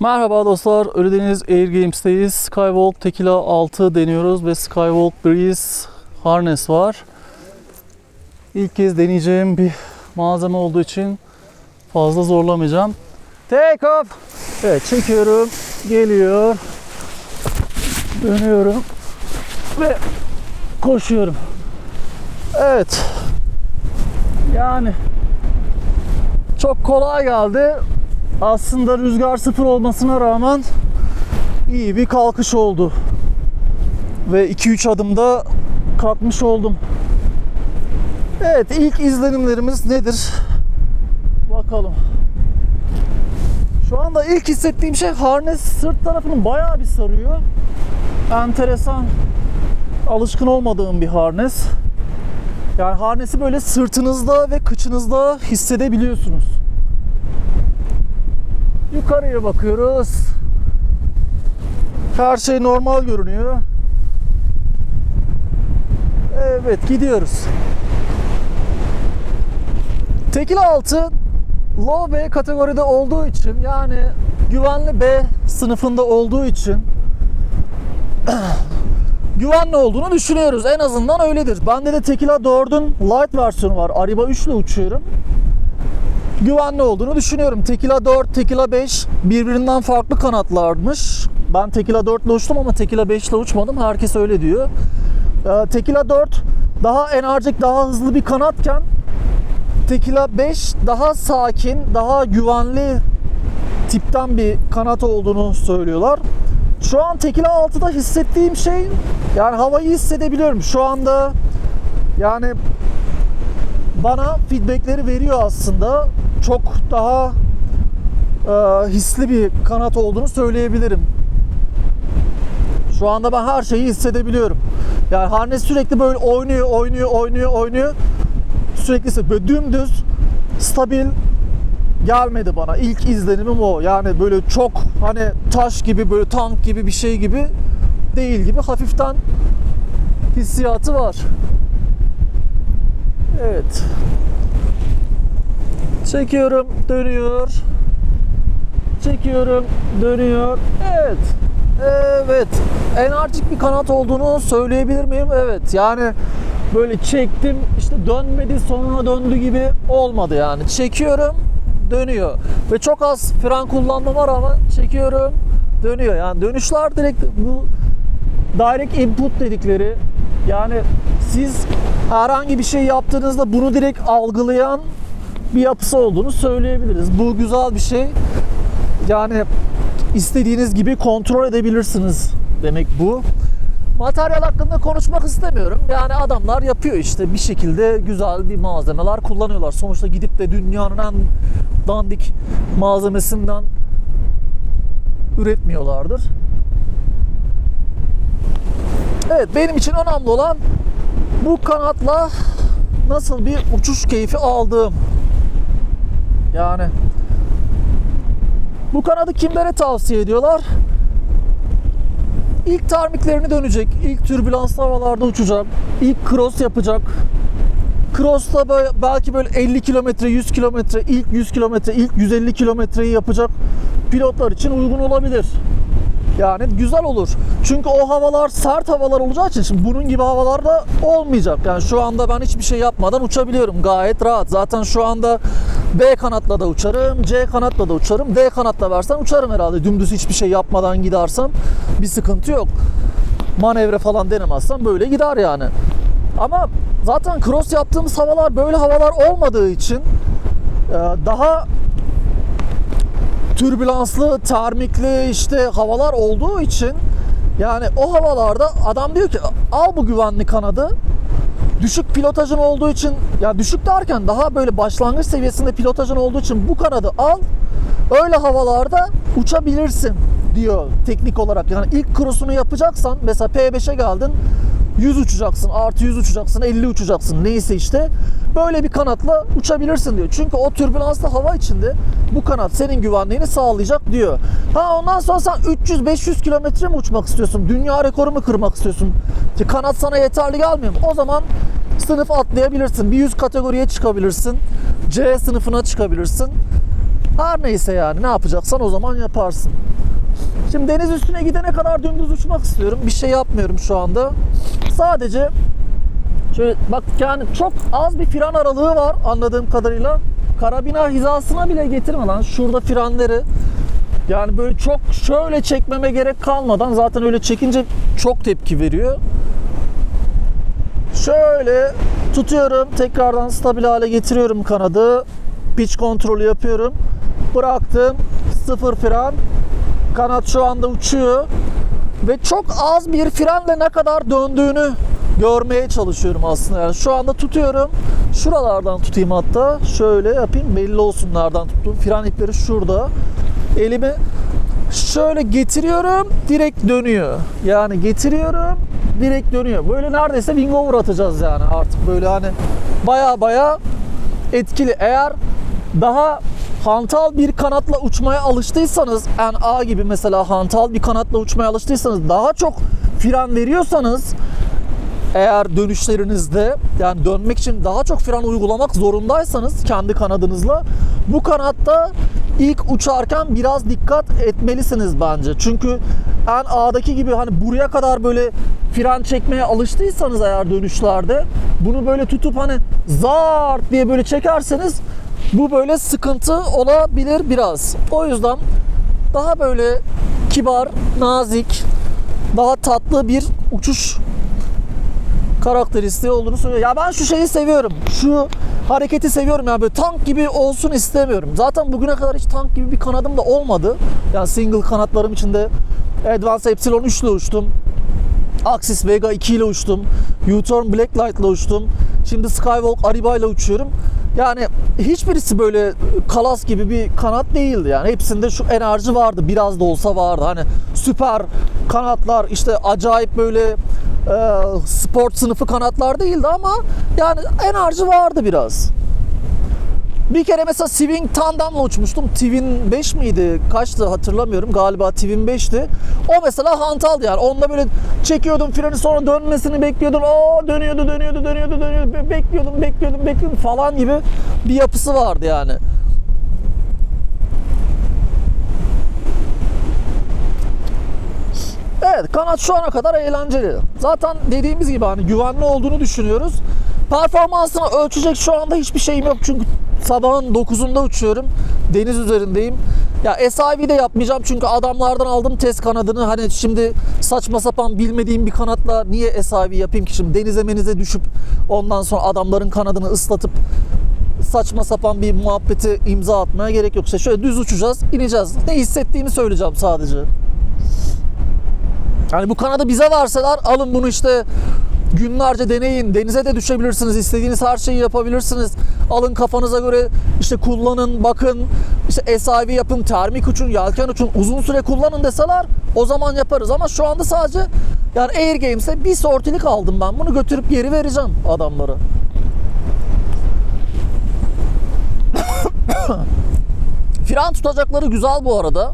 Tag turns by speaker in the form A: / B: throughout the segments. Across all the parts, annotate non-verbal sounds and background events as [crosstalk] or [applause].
A: Merhaba dostlar, Ölüdeniz Air Games'teyiz. Skywalk Tequila 6 deniyoruz ve Skywalk Breeze Harness var. İlk kez deneyeceğim bir malzeme olduğu için fazla zorlamayacağım. Take off! Evet, çekiyorum, geliyor, dönüyorum ve koşuyorum. Evet, yani çok kolay geldi aslında rüzgar sıfır olmasına rağmen iyi bir kalkış oldu. Ve 2-3 adımda kalkmış oldum. Evet ilk izlenimlerimiz nedir? Bakalım. Şu anda ilk hissettiğim şey harness sırt tarafını bayağı bir sarıyor. Enteresan. Alışkın olmadığım bir harness. Yani harnesi böyle sırtınızda ve kıçınızda hissedebiliyorsunuz. Yukarıya bakıyoruz. Her şey normal görünüyor. Evet gidiyoruz. Tekil altı low B kategoride olduğu için yani güvenli B sınıfında olduğu için [clears throat] güvenli olduğunu düşünüyoruz. En azından öyledir. Bende de Tekila 4'ün light versiyonu var. Ariba 3 ile uçuyorum güvenli olduğunu düşünüyorum. Tekila 4, Tekila 5 birbirinden farklı kanatlarmış. Ben Tekila 4 ile uçtum ama Tekila 5 ile uçmadım. Herkes öyle diyor. Ee, Tekila 4 daha enerjik, daha hızlı bir kanatken Tekila 5 daha sakin, daha güvenli tipten bir kanat olduğunu söylüyorlar. Şu an Tekila 6'da hissettiğim şey yani havayı hissedebiliyorum. Şu anda yani bana feedbackleri veriyor aslında. Çok daha e, hisli bir kanat olduğunu söyleyebilirim. Şu anda ben her şeyi hissedebiliyorum. Yani harness sürekli böyle oynuyor, oynuyor, oynuyor, oynuyor. Sürekli böyle dümdüz, stabil gelmedi bana. İlk izlenimim o. Yani böyle çok hani taş gibi, böyle tank gibi bir şey gibi değil gibi hafiften hissiyatı var. Evet. Çekiyorum, dönüyor. Çekiyorum, dönüyor. Evet. Evet. Enerjik bir kanat olduğunu söyleyebilir miyim? Evet. Yani böyle çektim, işte dönmedi, sonra döndü gibi olmadı yani. Çekiyorum, dönüyor. Ve çok az fren kullanma var ama çekiyorum, dönüyor. Yani dönüşler direkt bu direct input dedikleri yani siz herhangi bir şey yaptığınızda bunu direkt algılayan bir yapısı olduğunu söyleyebiliriz. Bu güzel bir şey. Yani istediğiniz gibi kontrol edebilirsiniz demek bu. Materyal hakkında konuşmak istemiyorum. Yani adamlar yapıyor işte bir şekilde güzel bir malzemeler kullanıyorlar. Sonuçta gidip de dünyanın en dandik malzemesinden üretmiyorlardır. Evet benim için önemli olan bu kanatla nasıl bir uçuş keyfi aldığım. Yani bu kanadı kimlere tavsiye ediyorlar? İlk termiklerini dönecek, ilk türbülanslı havalarda uçacak, ilk cross yapacak. Cross'ta böyle, belki böyle 50 kilometre, 100 kilometre, ilk 100 kilometre, ilk 150 kilometreyi yapacak pilotlar için uygun olabilir. Yani güzel olur. Çünkü o havalar sert havalar olacağı için şimdi bunun gibi havalarda olmayacak. Yani şu anda ben hiçbir şey yapmadan uçabiliyorum gayet rahat. Zaten şu anda B kanatla da uçarım, C kanatla da uçarım. D kanatla versen uçarım herhalde. Dümdüz hiçbir şey yapmadan gidersem bir sıkıntı yok. Manevra falan denemezsem böyle gider yani. Ama zaten cross yaptığımız havalar böyle havalar olmadığı için e, daha türbülanslı, termikli işte havalar olduğu için yani o havalarda adam diyor ki al bu güvenli kanadı. Düşük pilotajın olduğu için ya düşük derken daha böyle başlangıç seviyesinde pilotajın olduğu için bu kanadı al. Öyle havalarda uçabilirsin diyor teknik olarak. Yani ilk cross'unu yapacaksan mesela P5'e geldin 100 uçacaksın, artı 100 uçacaksın, 50 uçacaksın neyse işte. Böyle bir kanatla uçabilirsin diyor. Çünkü o türbülanslı hava içinde bu kanat senin güvenliğini sağlayacak diyor. Ha ondan sonra sen 300-500 kilometre mi uçmak istiyorsun? Dünya rekoru mu kırmak istiyorsun? Ki kanat sana yeterli gelmiyor mu? O zaman sınıf atlayabilirsin. Bir 100 kategoriye çıkabilirsin. C sınıfına çıkabilirsin. Her neyse yani ne yapacaksan o zaman yaparsın. Şimdi deniz üstüne gidene kadar dümdüz uçmak istiyorum. Bir şey yapmıyorum şu anda. Sadece şöyle bak yani çok az bir fren aralığı var anladığım kadarıyla. Karabina hizasına bile getirme lan. Şurada frenleri yani böyle çok şöyle çekmeme gerek kalmadan zaten öyle çekince çok tepki veriyor. Şöyle tutuyorum. Tekrardan stabil hale getiriyorum kanadı. Pitch kontrolü yapıyorum. Bıraktım. Sıfır fren. Kanat şu anda uçuyor. Ve çok az bir frenle ne kadar döndüğünü görmeye çalışıyorum aslında. Yani şu anda tutuyorum. Şuralardan tutayım hatta. Şöyle yapayım belli olsun nereden tuttum. Fren ipleri şurada. Elimi şöyle getiriyorum direkt dönüyor. Yani getiriyorum direkt dönüyor. Böyle neredeyse wing over atacağız yani artık böyle hani baya baya etkili. Eğer daha hantal bir kanatla uçmaya alıştıysanız yani A gibi mesela hantal bir kanatla uçmaya alıştıysanız daha çok fren veriyorsanız eğer dönüşlerinizde yani dönmek için daha çok fren uygulamak zorundaysanız kendi kanadınızla bu kanatta ilk uçarken biraz dikkat etmelisiniz bence. Çünkü en A'daki gibi hani buraya kadar böyle fren çekmeye alıştıysanız eğer dönüşlerde bunu böyle tutup hani zart diye böyle çekerseniz bu böyle sıkıntı olabilir biraz. O yüzden daha böyle kibar, nazik, daha tatlı bir uçuş karakteristiği olduğunu söylüyor. Ya ben şu şeyi seviyorum. Şu hareketi seviyorum yani böyle tank gibi olsun istemiyorum. Zaten bugüne kadar hiç tank gibi bir kanadım da olmadı. Yani single kanatlarım içinde Advance Epsilon 3 ile uçtum. Axis Vega 2 ile uçtum. U-Turn Blacklight ile uçtum. Şimdi Skywalk Ariba ile uçuyorum. Yani hiçbirisi böyle kalas gibi bir kanat değildi yani. Hepsinde şu enerji vardı. Biraz da olsa vardı. Hani süper kanatlar işte acayip böyle e, sport sınıfı kanatlar değildi ama yani enerji vardı biraz. Bir kere mesela Swing Tandem'la uçmuştum. Twin 5 miydi? Kaçtı hatırlamıyorum. Galiba Twin 5'ti. O mesela hantaldı yani. Onda böyle çekiyordum freni sonra dönmesini bekliyordum. O dönüyordu, dönüyordu, dönüyordu, dönüyordu. Be- Bekliyordum, bekliyordum, bekliyordum falan gibi bir yapısı vardı yani. Evet kanat şu ana kadar eğlenceli. Zaten dediğimiz gibi hani güvenli olduğunu düşünüyoruz. Performansını ölçecek şu anda hiçbir şeyim yok çünkü sabahın 9'unda uçuyorum. Deniz üzerindeyim. Ya SIV de yapmayacağım çünkü adamlardan aldım test kanadını. Hani şimdi saçma sapan bilmediğim bir kanatla niye SIV yapayım ki şimdi denize menize düşüp ondan sonra adamların kanadını ıslatıp saçma sapan bir muhabbeti imza atmaya gerek yok. İşte şöyle düz uçacağız, ineceğiz. Ne hissettiğimi söyleyeceğim sadece. Hani bu kanadı bize verseler alın bunu işte günlerce deneyin. Denize de düşebilirsiniz. istediğiniz her şeyi yapabilirsiniz. Alın kafanıza göre işte kullanın, bakın. işte SIV yapın, termik uçun, yelken uçun. Uzun süre kullanın deseler o zaman yaparız. Ama şu anda sadece yani Air Games'e bir sortilik aldım ben. Bunu götürüp geri vereceğim adamlara. [coughs] Fren tutacakları güzel bu arada.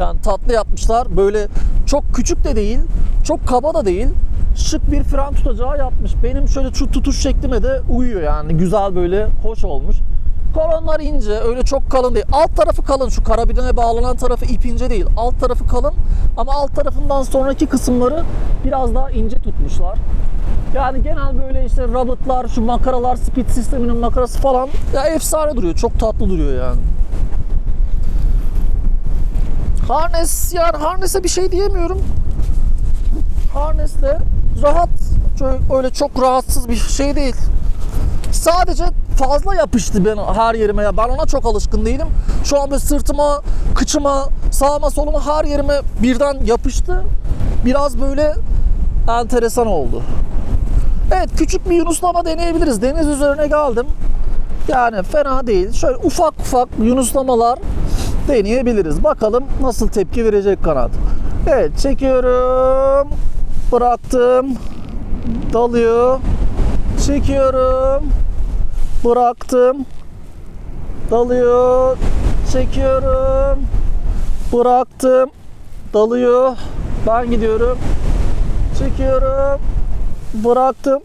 A: Yani tatlı yapmışlar. Böyle çok küçük de değil, çok kaba da değil. Şık bir fren tutacağı yapmış. Benim şöyle şu tutuş şeklime de uyuyor yani. Güzel böyle hoş olmuş. Kolonlar ince, öyle çok kalın değil. Alt tarafı kalın, şu karabineye bağlanan tarafı ip ince değil. Alt tarafı kalın ama alt tarafından sonraki kısımları biraz daha ince tutmuşlar. Yani genel böyle işte robotlar, şu makaralar, speed sisteminin makarası falan ya efsane duruyor. Çok tatlı duruyor yani. Harness yani harness'e bir şey diyemiyorum. Harness'le rahat öyle çok rahatsız bir şey değil. Sadece fazla yapıştı ben her yerime ya. Ben ona çok alışkın değilim. Şu an böyle sırtıma, kıçıma, sağıma, soluma her yerime birden yapıştı. Biraz böyle enteresan oldu. Evet küçük bir yunuslama deneyebiliriz. Deniz üzerine geldim. Yani fena değil. Şöyle ufak ufak yunuslamalar deneyebiliriz. Bakalım nasıl tepki verecek kanat. Evet çekiyorum. Bıraktım. Dalıyor. Çekiyorum. Bıraktım. Dalıyor. Çekiyorum. Bıraktım. Dalıyor. Ben gidiyorum. Çekiyorum. Bıraktım.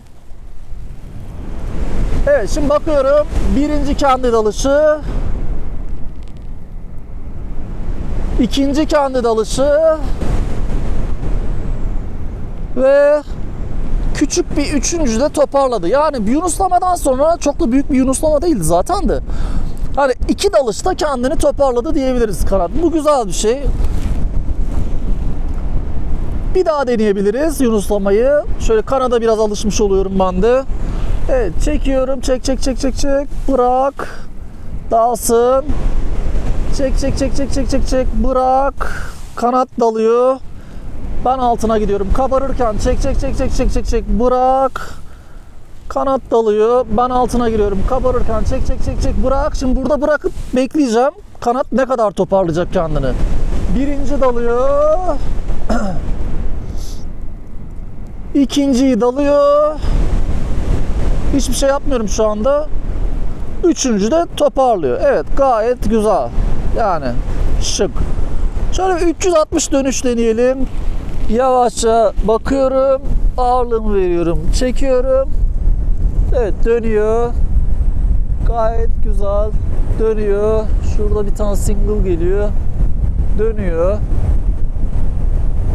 A: Evet şimdi bakıyorum. Birinci kendi dalışı. İkinci kendi dalışı. Ve küçük bir üçüncü de toparladı. Yani bir yunuslamadan sonra çok da büyük bir yunuslama değildi zaten de. Hani iki dalışta kendini toparladı diyebiliriz kanat. Bu güzel bir şey. Bir daha deneyebiliriz yunuslamayı. Şöyle kanada biraz alışmış oluyorum ben de. Evet çekiyorum. Çek çek çek çek çek. Bırak. Dalsın. Çek çek çek çek çek çek çek. Bırak. Kanat dalıyor. Ben altına gidiyorum. Kabarırken çek çek çek çek çek çek çek. Bırak. Kanat dalıyor. Ben altına giriyorum. Kabarırken çek çek çek çek. Bırak. Şimdi burada bırakıp bekleyeceğim. Kanat ne kadar toparlayacak kendini. Birinci dalıyor. [clears throat] İkinciyi dalıyor. Hiçbir şey yapmıyorum şu anda. Üçüncü de toparlıyor. Evet gayet güzel. Yani şık. Şöyle bir 360 dönüş deneyelim. Yavaşça bakıyorum. Ağırlığımı veriyorum. Çekiyorum. Evet dönüyor. Gayet güzel. Dönüyor. Şurada bir tane single geliyor. Dönüyor.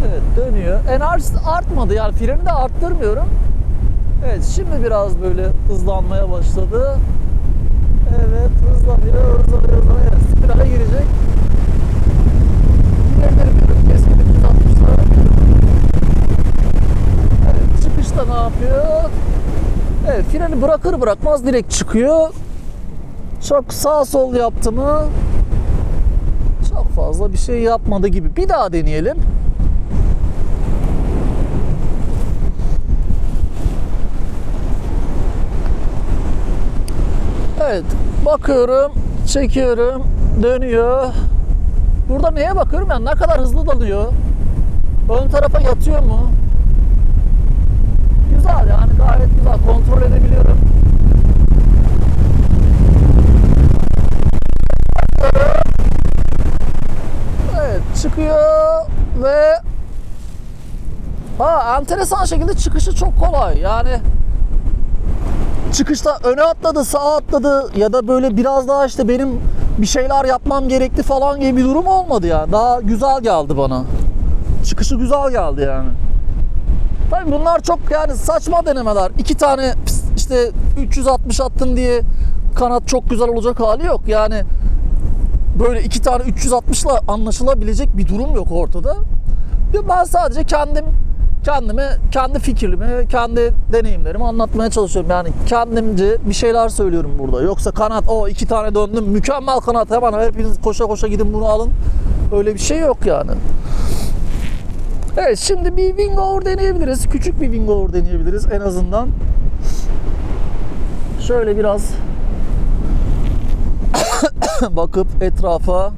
A: Evet dönüyor. Enerjisi artmadı yani freni de arttırmıyorum. Evet şimdi biraz böyle hızlanmaya başladı. Evet hızlanıyor, hızlanıyor, hızlanıyor. Spirale girecek. İlerlemiyorum kesinlikle 360'lara. Evet çıkışta ne yapıyor? Evet freni bırakır bırakmaz direkt çıkıyor. Çok sağ sol yaptı mı? Çok fazla bir şey yapmadı gibi. Bir daha deneyelim. Evet, bakıyorum, çekiyorum, dönüyor. Burada neye bakıyorum ya? Ne kadar hızlı dalıyor? Ön tarafa yatıyor mu? Güzel yani gayet güzel kontrol edebiliyorum. Evet çıkıyor ve ha enteresan şekilde çıkışı çok kolay. Yani çıkışta öne atladı, sağa atladı ya da böyle biraz daha işte benim bir şeyler yapmam gerekti falan gibi bir durum olmadı ya. Daha güzel geldi bana. Çıkışı güzel geldi yani. Tabii bunlar çok yani saçma denemeler. İki tane işte 360 attın diye kanat çok güzel olacak hali yok. Yani böyle iki tane 360 ile anlaşılabilecek bir durum yok ortada. Ben sadece kendim kendime, kendi fikrimi, kendi deneyimlerimi anlatmaya çalışıyorum. Yani kendimce bir şeyler söylüyorum burada. Yoksa kanat o iki tane döndüm mükemmel kanat hemen hepiniz koşa koşa gidin bunu alın. Öyle bir şey yok yani. Evet şimdi bir wing over deneyebiliriz. Küçük bir wing over deneyebiliriz en azından. Şöyle biraz [coughs] bakıp etrafa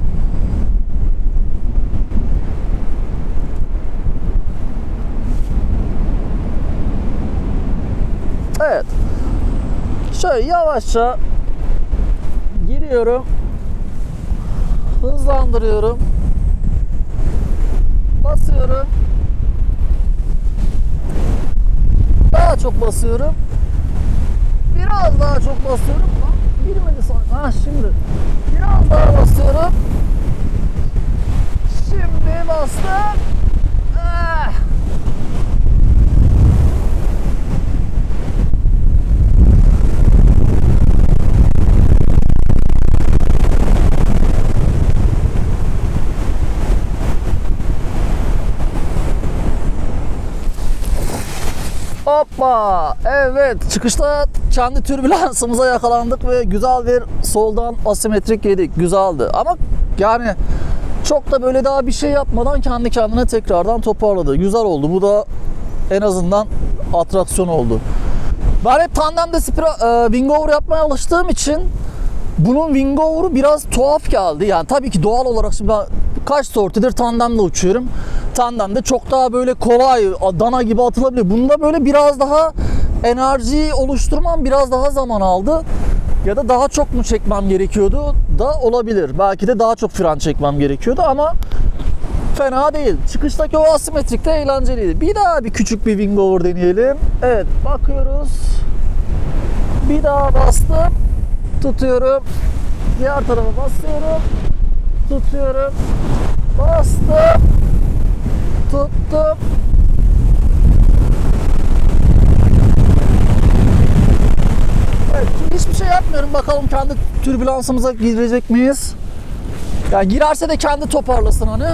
A: Evet. Şöyle yavaşça giriyorum. Hızlandırıyorum. Basıyorum. Daha çok basıyorum. Biraz daha çok basıyorum. Girmedi sanki. Ha şimdi. Biraz daha basıyorum. Şimdi bastım. Ah. Hoppa! Evet, çıkışta kendi türbülansımıza yakalandık ve güzel bir soldan asimetrik yedik. Güzeldi. Ama yani çok da böyle daha bir şey yapmadan kendi kendine tekrardan toparladı. Güzel oldu. Bu da en azından atraksiyon oldu. Ben hep tandemde spira, e, wing over yapmaya alıştığım için bunun wing over'u biraz tuhaf geldi. Yani tabii ki doğal olarak şimdi ben kaç sortidir tandemle uçuyorum. Tandemde çok daha böyle kolay, dana gibi atılabiliyor. Bunda böyle biraz daha enerjiyi oluşturmam biraz daha zaman aldı. Ya da daha çok mu çekmem gerekiyordu da olabilir. Belki de daha çok fren çekmem gerekiyordu ama fena değil. Çıkıştaki o asimetrik de eğlenceliydi. Bir daha bir küçük bir wing over deneyelim. Evet bakıyoruz. Bir daha bastım. Tutuyorum. Diğer tarafa basıyorum. Tutuyorum. Bastım. Tuttum. Evet, hiçbir şey yapmıyorum. Bakalım kendi türbülansımıza girecek miyiz? Ya girerse de kendi toparlasın hani.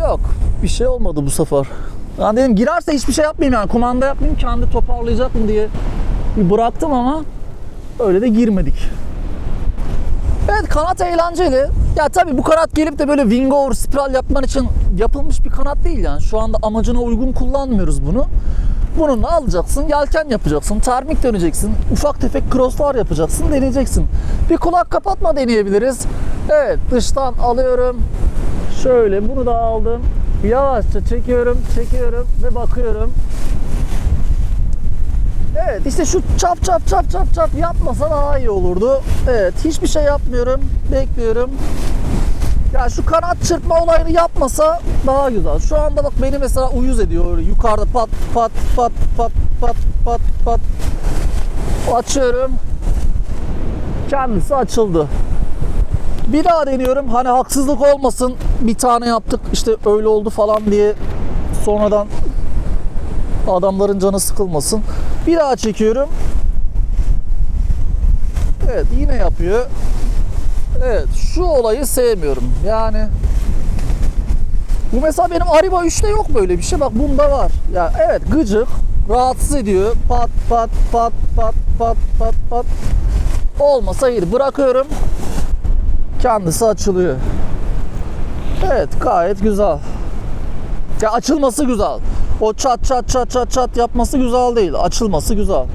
A: Yok. Bir şey olmadı bu sefer. Ben dedim girerse hiçbir şey yapmayayım yani. Kumanda yapmayayım kendi toparlayacak mı diye bir bıraktım ama öyle de girmedik. Kanat eğlenceli. Ya tabii bu kanat gelip de böyle wing over spiral yapman için yapılmış bir kanat değil yani. Şu anda amacına uygun kullanmıyoruz bunu. Bununla alacaksın, yelken yapacaksın, termik döneceksin, ufak tefek crosslar yapacaksın, deneyeceksin. Bir kulak kapatma deneyebiliriz. Evet, dıştan alıyorum. Şöyle bunu da aldım. Yavaşça çekiyorum, çekiyorum ve bakıyorum. Evet işte şu çap çap çap çap çap yapmasa daha iyi olurdu. Evet hiçbir şey yapmıyorum. Bekliyorum. Ya şu kanat çırpma olayını yapmasa daha güzel. Şu anda bak beni mesela uyuz ediyor. Öyle yukarıda pat pat pat pat pat pat pat. Açıyorum. Kendisi açıldı. Bir daha deniyorum. Hani haksızlık olmasın. Bir tane yaptık işte öyle oldu falan diye sonradan adamların canı sıkılmasın. Bir daha çekiyorum. Evet yine yapıyor. Evet şu olayı sevmiyorum. Yani bu mesela benim Ariba 3'te yok böyle bir şey. Bak bunda var. Ya evet gıcık, rahatsız ediyor. Pat pat pat pat pat pat pat. Olmasa iyiydi. Bırakıyorum. Kendisi açılıyor. Evet gayet güzel. Ya açılması güzel. O çat çat çat çat çat yapması güzel değil. Açılması güzel.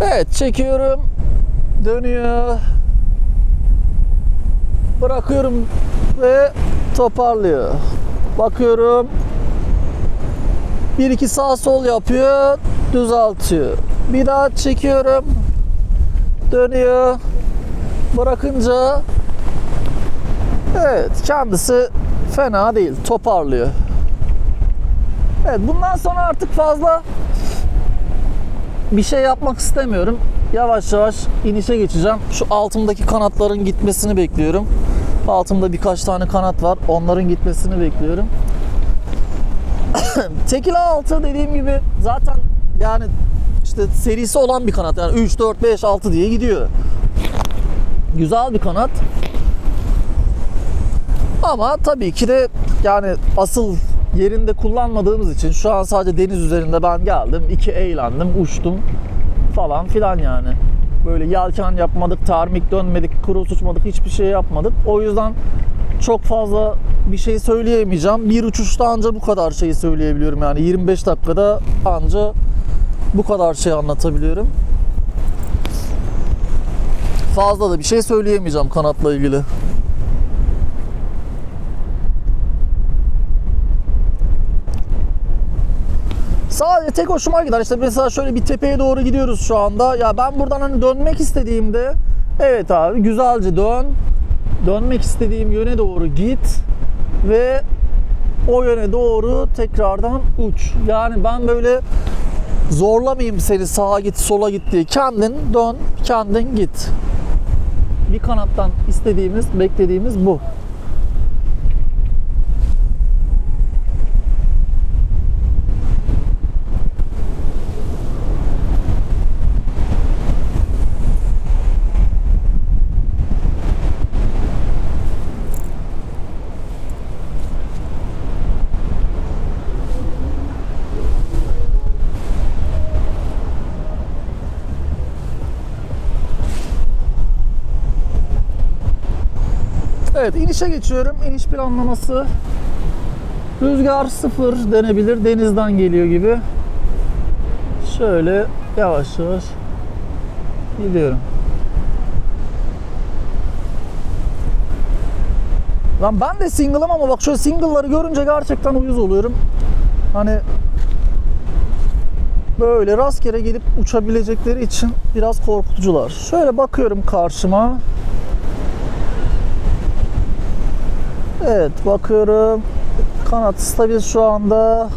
A: Evet çekiyorum. Dönüyor. Bırakıyorum ve toparlıyor. Bakıyorum. Bir iki sağ sol yapıyor. Düzeltiyor. Bir daha çekiyorum. Dönüyor. Bırakınca Evet kendisi fena değil toparlıyor. Evet bundan sonra artık fazla bir şey yapmak istemiyorum. Yavaş yavaş inişe geçeceğim. Şu altımdaki kanatların gitmesini bekliyorum. Altımda birkaç tane kanat var. Onların gitmesini bekliyorum. [coughs] Tekila altı dediğim gibi zaten yani işte serisi olan bir kanat. Yani 3, 4, 5, 6 diye gidiyor. Güzel bir kanat. Ama tabii ki de yani asıl yerinde kullanmadığımız için şu an sadece deniz üzerinde ben geldim. iki eğlendim, uçtum falan filan yani. Böyle yelken yapmadık, termik dönmedik, cross uçmadık, hiçbir şey yapmadık. O yüzden çok fazla bir şey söyleyemeyeceğim. Bir uçuşta anca bu kadar şeyi söyleyebiliyorum yani 25 dakikada anca bu kadar şey anlatabiliyorum. Fazla da bir şey söyleyemeyeceğim kanatla ilgili. Sadece tek hoşuma gider. İşte mesela şöyle bir tepeye doğru gidiyoruz şu anda. Ya ben buradan hani dönmek istediğimde evet abi güzelce dön. Dönmek istediğim yöne doğru git ve o yöne doğru tekrardan uç. Yani ben böyle zorlamayayım seni sağa git sola git diye. Kendin dön, kendin git. Bir kanattan istediğimiz, beklediğimiz bu. Evet inişe geçiyorum. İniş planlaması rüzgar sıfır denebilir. Denizden geliyor gibi. Şöyle yavaş yavaş gidiyorum. Lan ben de single'ım ama bak şöyle single'ları görünce gerçekten uyuz oluyorum. Hani böyle rastgele gelip uçabilecekleri için biraz korkutucular. Şöyle bakıyorum karşıma. Evet bakıyorum. Kanat stabil şu anda.